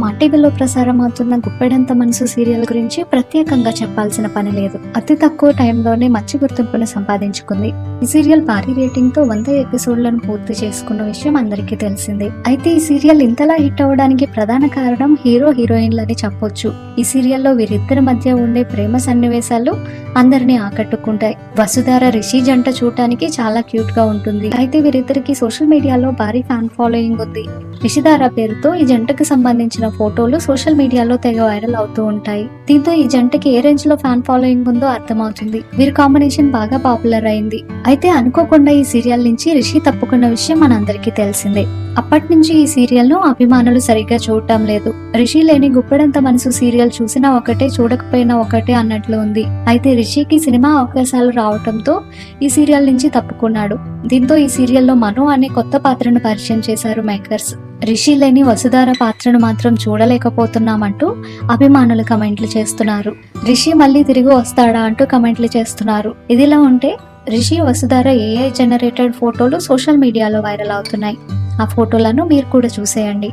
మా టీవీలో ప్రసారం అవుతున్న గుప్పెడంత మనసు సీరియల్ గురించి ప్రత్యేకంగా చెప్పాల్సిన పని లేదు. అతి తక్కువ టైంలోనే మంచి గుర్తింపును సంపాదించుకుంది. ఈ సీరియల్ భారీ రేటింగ్తో వంద ఎపిసోడ్లను పూర్తి చేసుకున్న విషయం అందరికీ తెలిసిందే. అయితే ఈ సీరియల్ ఇంతలా హిట్ అవ్వడానికి ప్రధాన కారణం హీరో హీరోయిన్లని చెప్పొచ్చు. ఈ సీరియల్లో వీరిద్దరి మధ్య ఉండే ప్రేమ సన్నివేశాలు అందరినీ ఆకట్టుకుంటాయి. వసుధార రిషి జంట చూడటానికి చాలా క్యూట్గా ఉంటుంది. అయితే వీరిద్దరికి సోషల్ మీడియాలో భారీ ఫ్యాన్ ఫాలోయింగ్ ఉంది. రిషిధార పేరుతో ఈ జంటకు సంబంధించిన ఫోటోలు సోషల్ మీడియాలో తెగ వైరల్ అవుతూ ఉంటాయి. దీంతో ఈ జంటకి ఏ రేంజ్లో ఫ్యాన్ ఫాలోయింగ్ ఉందో అర్థమవుతుంది. వీరి కాంబినేషన్ బాగా పాపులర్ అయింది. అయితే అనుకోకుండా ఈ సీరియల్ నుంచి రిషి తప్పుకున్న విషయం మనందరికీ తెలిసిందే. అప్పటి నుంచి ఈ సీరియల్ను అభిమానులు సరిగ్గా చూడటం లేదు. రిషి లేని గుప్పెడంత మనసు సీరియల్ చూసినా ఒకటే చూడకపోయినా ఒకటే అన్నట్లు ఉంది. అయితే రిషికి సినిమా అవకాశాలు రావటంతో ఈ సీరియల్ నుంచి తప్పుకున్నాడు. దీంతో ఈ సీరియల్లో మను అనే కొత్త పాత్రను పరిచయం చేశారు మేకర్స్. రిషి లేని వసుధార పాత్రను మాత్రం చూడలేకపోతున్నామంటూ అభిమానులు కమెంట్లు చేస్తున్నారు. రిషి మళ్ళీ తిరిగి వస్తాడా అంటూ కమెంట్లు చేస్తున్నారు. ఇదిలా ఉంటే రిషి వసుధార ఏఐ జనరేటెడ్ ఫోటోలు సోషల్ మీడియాలో వైరల్ అవుతున్నాయి. ఆ ఫోటోలను మీరు కూడా చూసేయండి.